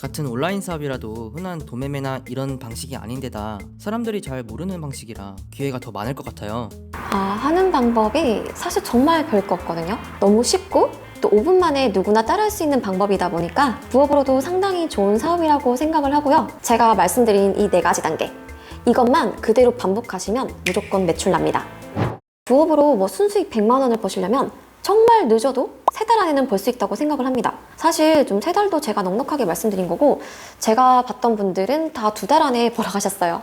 같은 온라인 사업이라도 흔한 도매매나 이런 방식이 아닌데다 사람들이 잘 모르는 방식이라 기회가 더 많을 것 같아요. 아, 하는 방법이 사실 정말 별거 없거든요. 너무 쉽고 또 5분 만에 누구나 따라할 수 있는 방법이다 보니까 부업으로도 상당히 좋은 사업이라고 생각을 하고요. 제가 말씀드린 이 네 가지 단계. 이것만 그대로 반복하시면 무조건 매출 납니다. 부업으로 뭐 순수익 100만 원을 버시려면 정말 늦어도 세 달 안에는 벌 수 있다고 생각을 합니다. 사실 좀 세 달도 제가 넉넉하게 말씀드린 거고 제가 봤던 분들은 다 두 달 안에 벌어 가셨어요.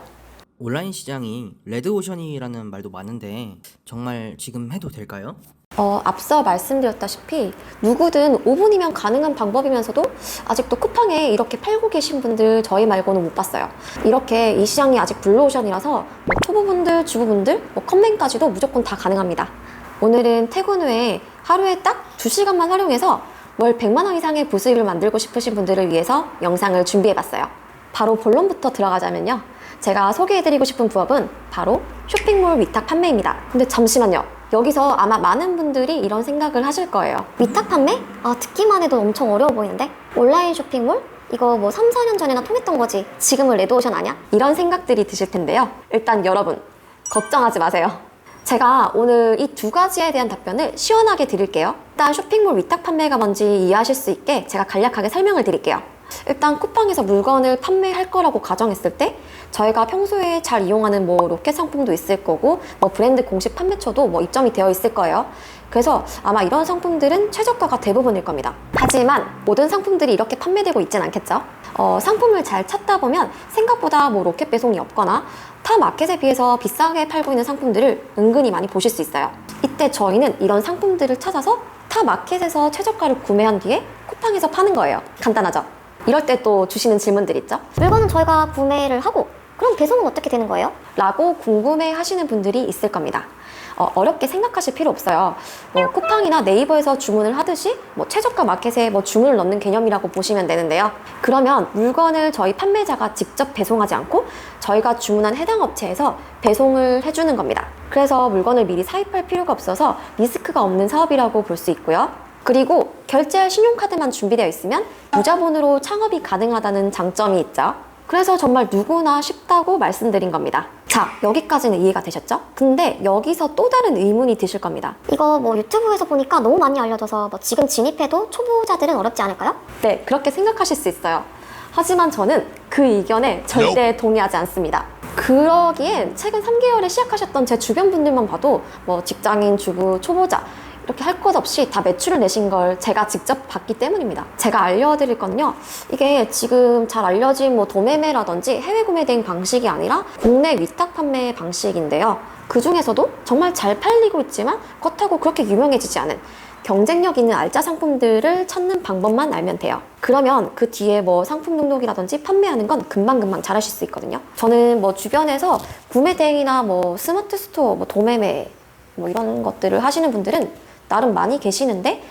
온라인 시장이 레드오션이라는 말도 많은데 정말 지금 해도 될까요? 어, 앞서 말씀드렸다시피 누구든 5분이면 가능한 방법이면서도 아직도 쿠팡에 이렇게 팔고 계신 분들 저희 말고는 못 봤어요. 이렇게 이 시장이 아직 블루오션이라서 뭐 초보분들, 주부분들, 뭐 컴맹까지도 무조건 다 가능합니다. 오늘은 퇴근 후에 하루에 딱 2시간만 활용해서 월 100만 원 이상의 부수입을 만들고 싶으신 분들을 위해서 영상을 준비해봤어요. 바로 본론부터 들어가자면요. 제가 소개해드리고 싶은 부업은 바로 쇼핑몰 위탁 판매입니다. 근데 잠시만요. 여기서 아마 많은 분들이 이런 생각을 하실 거예요. 위탁 판매? 아, 듣기만 해도 엄청 어려워 보이는데? 온라인 쇼핑몰? 이거 뭐 3, 4년 전에나 통했던 거지. 지금은 레드오션 아니야? 이런 생각들이 드실 텐데요. 일단 여러분, 걱정하지 마세요. 제가 오늘 이 두 가지에 대한 답변을 시원하게 드릴게요. 일단 쇼핑몰 위탁 판매가 뭔지 이해하실 수 있게 제가 간략하게 설명을 드릴게요. 일단 쿠팡에서 물건을 판매할 거라고 가정했을 때 저희가 평소에 잘 이용하는 뭐 로켓 상품도 있을 거고 뭐 브랜드 공식 판매처도 뭐 입점이 되어 있을 거예요. 그래서 아마 이런 상품들은 최저가가 대부분일 겁니다. 하지만 모든 상품들이 이렇게 판매되고 있진 않겠죠? 어, 상품을 잘 찾다 보면 생각보다 뭐 로켓 배송이 없거나 타 마켓에 비해서 비싸게 팔고 있는 상품들을 은근히 많이 보실 수 있어요. 이때 저희는 이런 상품들을 찾아서 타 마켓에서 최저가를 구매한 뒤에 쿠팡에서 파는 거예요. 간단하죠? 이럴 때 또 주시는 질문들 있죠? 물건은 저희가 구매를 하고, 그럼 배송은 어떻게 되는 거예요? 라고 궁금해 하시는 분들이 있을 겁니다. 어, 렵게 생각하실 필요 없어요. 뭐 쿠팡이나 네이버에서 주문을 하듯이 뭐 최저가 마켓에 뭐 주문을 넣는 개념이라고 보시면 되는데요. 그러면 물건을 저희 판매자가 직접 배송하지 않고 저희가 주문한 해당 업체에서 배송을 해주는 겁니다. 그래서 물건을 미리 사입할 필요가 없어서 리스크가 없는 사업이라고 볼 수 있고요. 그리고 결제할 신용카드만 준비되어 있으면 무자본으로 창업이 가능하다는 장점이 있죠. 그래서 정말 누구나 쉽다고 말씀드린 겁니다. 자, 여기까지는 이해가 되셨죠? 근데 여기서 또 다른 의문이 드실 겁니다. 이거 뭐 유튜브에서 보니까 너무 많이 알려져서 뭐 지금 진입해도 초보자들은 어렵지 않을까요? 네, 그렇게 생각하실 수 있어요. 하지만 저는 그 의견에 절대 동의하지 않습니다. 그러기엔 최근 3개월에 시작하셨던 제 주변 분들만 봐도 뭐 직장인, 주부, 초보자 이렇게 할 것 없이 다 매출을 내신 걸 제가 직접 봤기 때문입니다. 제가 알려드릴 건요. 이게 지금 잘 알려진 뭐 도매매라든지 해외 구매 대행 방식이 아니라 국내 위탁 판매 방식인데요. 그 중에서도 정말 잘 팔리고 있지만 그렇다고 그렇게 유명해지지 않은 경쟁력 있는 알짜 상품들을 찾는 방법만 알면 돼요. 그러면 그 뒤에 뭐 상품 등록이라든지 판매하는 건 금방금방 잘하실 수 있거든요. 저는 뭐 주변에서 구매 대행이나 뭐 스마트 스토어, 뭐 도매매 뭐 이런 것들을 하시는 분들은 나름 많이 계시는데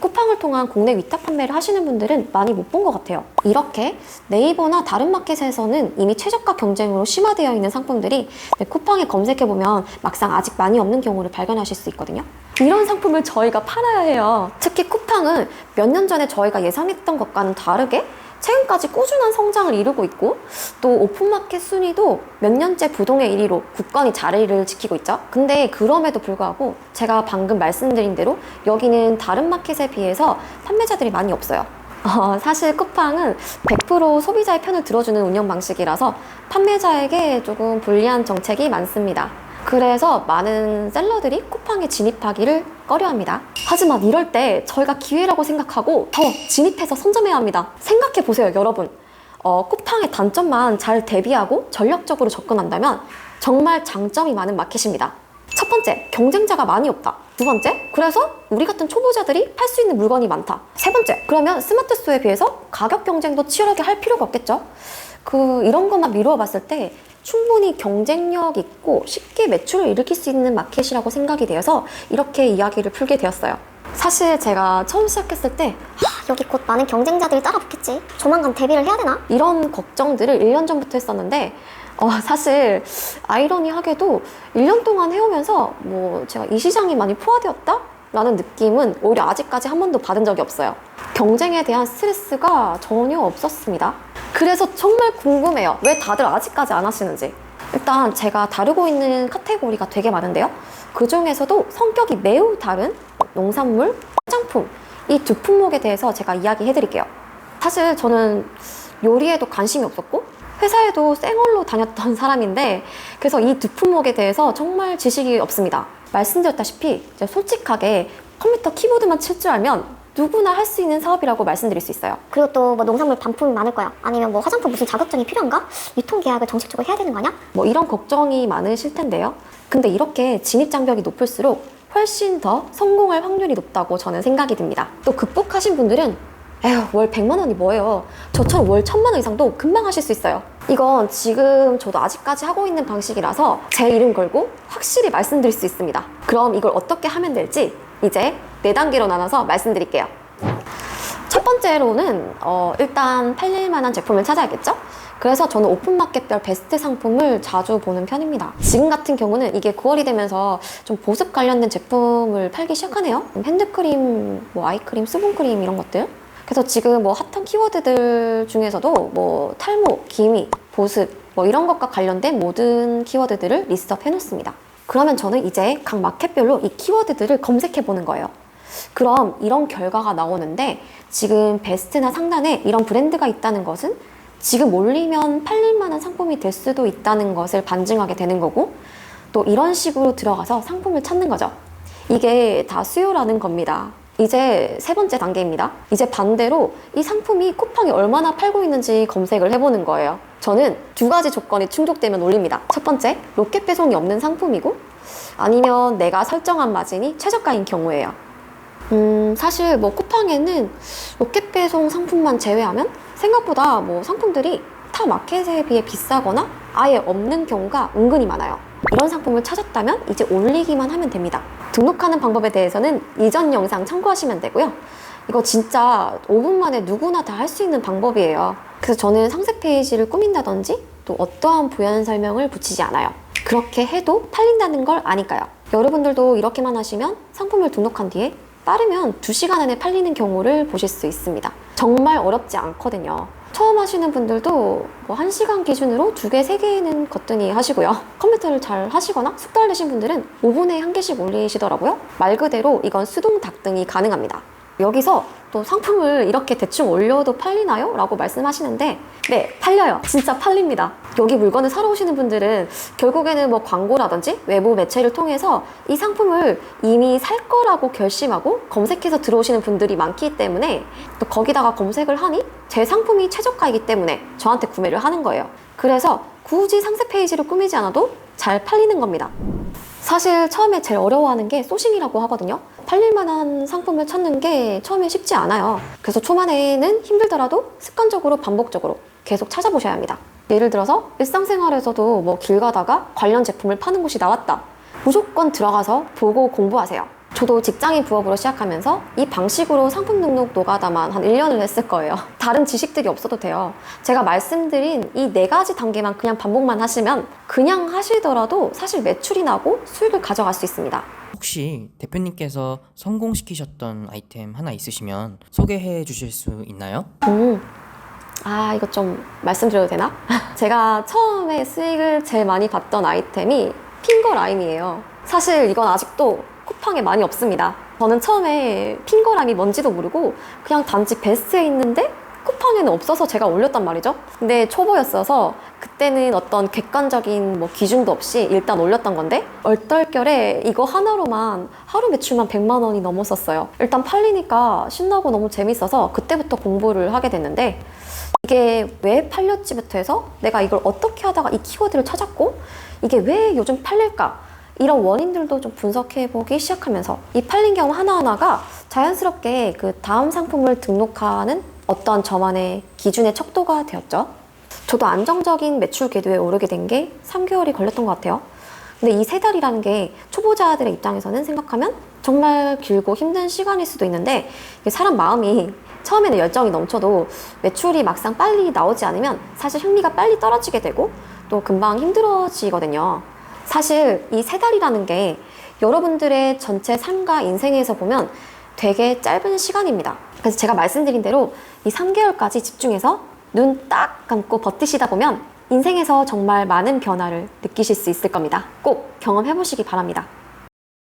쿠팡을 통한 국내 위탁 판매를 하시는 분들은 많이 못 본 것 같아요. 이렇게 네이버나 다른 마켓에서는 이미 최저가 경쟁으로 심화되어 있는 상품들이 쿠팡에 검색해보면 막상 아직 많이 없는 경우를 발견하실 수 있거든요. 이런 상품을 저희가 팔아야 해요. 특히 쿠팡은 몇 년 전에 저희가 예상했던 것과는 다르게 최근까지 꾸준한 성장을 이루고 있고 또 오픈마켓 순위도 몇 년째 부동의 1위로 굳건히 자리를 지키고 있죠. 근데 그럼에도 불구하고 제가 방금 말씀드린 대로 여기는 다른 마켓에 비해서 판매자들이 많이 없어요. 어, 사실 쿠팡은 100% 소비자의 편을 들어주는 운영 방식이라서 판매자에게 조금 불리한 정책이 많습니다. 그래서 많은 셀러들이 쿠팡에 진입하기를 꺼려합니다. 하지만 이럴 때 저희가 기회라고 생각하고 더 진입해서 선점해야 합니다. 생각해 보세요, 여러분. 어, 쿠팡의 단점만 잘 대비하고 전략적으로 접근한다면 정말 장점이 많은 마켓입니다. 첫 번째, 경쟁자가 많이 없다. 두 번째, 그래서 우리 같은 초보자들이 팔 수 있는 물건이 많다. 세 번째, 그러면 스마트 스토어에 비해서 가격 경쟁도 치열하게 할 필요가 없겠죠? 그, 이런 것만 미루어 봤을 때 충분히 경쟁력 있고 쉽게 매출을 일으킬 수 있는 마켓이라고 생각이 되어서 이렇게 이야기를 풀게 되었어요. 사실 제가 처음 시작했을 때 여기 곧 많은 경쟁자들이 따라붙겠지. 조만간 데뷔를 해야 되나? 이런 걱정들을 1년 전부터 했었는데 어, 사실 아이러니하게도 1년 동안 해오면서 뭐 제가 이 시장이 많이 포화되었다? 라는 느낌은 오히려 아직까지 한 번도 받은 적이 없어요. 경쟁에 대한 스트레스가 전혀 없었습니다. 그래서 정말 궁금해요. 왜 다들 아직까지 안 하시는지. 일단 제가 다루고 있는 카테고리가 되게 많은데요. 그 중에서도 성격이 매우 다른 농산물, 화장품 이 두 품목에 대해서 제가 이야기해 드릴게요. 사실 저는 요리에도 관심이 없었고 회사에도 쌩얼로 다녔던 사람인데 그래서 이 두 품목에 대해서 정말 지식이 없습니다. 말씀드렸다시피 솔직하게 컴퓨터 키보드만 칠 줄 알면 누구나 할 수 있는 사업이라고 말씀드릴 수 있어요. 그리고 또 뭐 농산물 반품이 많을 거야. 아니면 뭐 화장품 무슨 자격증이 필요한가? 유통 계약을 정식적으로 해야 되는 거 아니야? 뭐 이런 걱정이 많으실 텐데요. 근데 이렇게 진입 장벽이 높을수록 훨씬 더 성공할 확률이 높다고 저는 생각이 듭니다. 또 극복하신 분들은 에휴 월 100만 원이 뭐예요. 저처럼 월 1000만 원 이상도 금방 하실 수 있어요. 이건 지금 저도 아직까지 하고 있는 방식이라서 제 이름 걸고 확실히 말씀드릴 수 있습니다. 그럼 이걸 어떻게 하면 될지 이제 네 단계로 나눠서 말씀드릴게요. 첫 번째로는 어, 일단 팔릴 만한 제품을 찾아야겠죠? 그래서 저는 오픈마켓별 베스트 상품을 자주 보는 편입니다. 지금 같은 경우는 이게 9월이 되면서 좀 보습 관련된 제품을 팔기 시작하네요. 핸드크림, 뭐 아이크림, 수분크림 이런 것들. 그래서 지금 뭐 핫한 키워드들 중에서도 뭐 탈모, 기미, 보습 뭐 이런 것과 관련된 모든 키워드들을 리스트업 해놓습니다. 그러면 저는 이제 각 마켓별로 이 키워드들을 검색해 보는 거예요. 그럼 이런 결과가 나오는데 지금 베스트나 상단에 이런 브랜드가 있다는 것은 지금 올리면 팔릴 만한 상품이 될 수도 있다는 것을 반증하게 되는 거고 또 이런 식으로 들어가서 상품을 찾는 거죠. 이게 다 수요라는 겁니다. 이제 세 번째 단계입니다. 이제 반대로 이 상품이 쿠팡이 얼마나 팔고 있는지 검색을 해보는 거예요. 저는 두 가지 조건이 충족되면 올립니다. 첫 번째, 로켓 배송이 없는 상품이고 아니면 내가 설정한 마진이 최저가인 경우예요. 음, 사실 뭐 쿠팡에는 로켓 배송 상품만 제외하면 생각보다 뭐 상품들이 타 마켓에 비해 비싸거나 아예 없는 경우가 은근히 많아요. 이런 상품을 찾았다면 이제 올리기만 하면 됩니다. 등록하는 방법에 대해서는 이전 영상 참고하시면 되고요. 이거 진짜 5분 만에 누구나 다 할 수 있는 방법이에요. 그래서 저는 상세 페이지를 꾸민다든지 또 어떠한 부연 설명을 붙이지 않아요. 그렇게 해도 팔린다는 걸 아니까요. 여러분들도 이렇게만 하시면 상품을 등록한 뒤에 빠르면 2시간 안에 팔리는 경우를 보실 수 있습니다. 정말 어렵지 않거든요. 처음 하시는 분들도 뭐 1시간 기준으로 2개, 3개는 거뜬히 하시고요. 컴퓨터를 잘 하시거나 숙달되신 분들은 5분에 한 개씩 올리시더라고요. 말 그대로 이건 수동 닥등이 가능합니다. 여기서 또 상품을 이렇게 대충 올려도 팔리나요? 라고 말씀하시는데 네, 팔려요. 진짜 팔립니다. 여기 물건을 사러 오시는 분들은 결국에는 뭐 광고라든지 외부 매체를 통해서 이 상품을 이미 살 거라고 결심하고 검색해서 들어오시는 분들이 많기 때문에 또 거기다가 검색을 하니 제 상품이 최저가이기 때문에 저한테 구매를 하는 거예요. 그래서 굳이 상세 페이지를 꾸미지 않아도 잘 팔리는 겁니다. 사실 처음에 제일 어려워하는 게 소싱이라고 하거든요. 팔릴 만한 상품을 찾는 게 처음에 쉽지 않아요. 그래서 초반에는 힘들더라도 습관적으로 반복적으로 계속 찾아보셔야 합니다. 예를 들어서 일상생활에서도 뭐 길 가다가 관련 제품을 파는 곳이 나왔다. 무조건 들어가서 보고 공부하세요. 저도 직장인 부업으로 시작하면서 이 방식으로 상품 등록 노가다만 한 1년을 했을 거예요. 다른 지식들이 없어도 돼요. 제가 말씀드린 이 네 가지 단계만 그냥 반복만 하시면 그냥 하시더라도 사실 매출이 나고 수익을 가져갈 수 있습니다. 혹시 대표님께서 성공시키셨던 아이템 하나 있으시면 소개해 주실 수 있나요? 음. 아, 이거 좀 말씀드려도 되나? 제가 처음에 수익을 제일 많이 봤던 아이템이 핑거 라임이에요. 사실 이건 아직도 쿠팡에 많이 없습니다. 저는 처음에 핑거 라임이 뭔지도 모르고 그냥 단지 베스트에 있는데 쿠팡에는 없어서 제가 올렸단 말이죠. 근데 초보였어서 그때는 어떤 객관적인 뭐 기준도 없이 일단 올렸던 건데 얼떨결에 이거 하나로만 하루 매출만 100만 원이 넘었었어요. 일단 팔리니까 신나고 너무 재밌어서 그때부터 공부를 하게 됐는데 이게 왜 팔렸지부터 해서 내가 이걸 어떻게 하다가 이 키워드를 찾았고 이게 왜 요즘 팔릴까 이런 원인들도 좀 분석해 보기 시작하면서 이 팔린 경우 하나하나가 자연스럽게 그 다음 상품을 등록하는 어떤 저만의 기준의 척도가 되었죠. 저도 안정적인 매출 궤도에 오르게 된 게 3개월이 걸렸던 것 같아요. 근데 이 세 달이라는 게 초보자들의 입장에서는 생각하면 정말 길고 힘든 시간일 수도 있는데 사람 마음이 처음에는 열정이 넘쳐도 매출이 막상 빨리 나오지 않으면 사실 흥미가 빨리 떨어지게 되고 또 금방 힘들어지거든요. 사실 이 세 달이라는 게 여러분들의 전체 삶과 인생에서 보면 되게 짧은 시간입니다. 그래서 제가 말씀드린 대로 이 3개월까지 집중해서 눈 딱 감고 버티시다 보면 인생에서 정말 많은 변화를 느끼실 수 있을 겁니다. 꼭 경험해 보시기 바랍니다.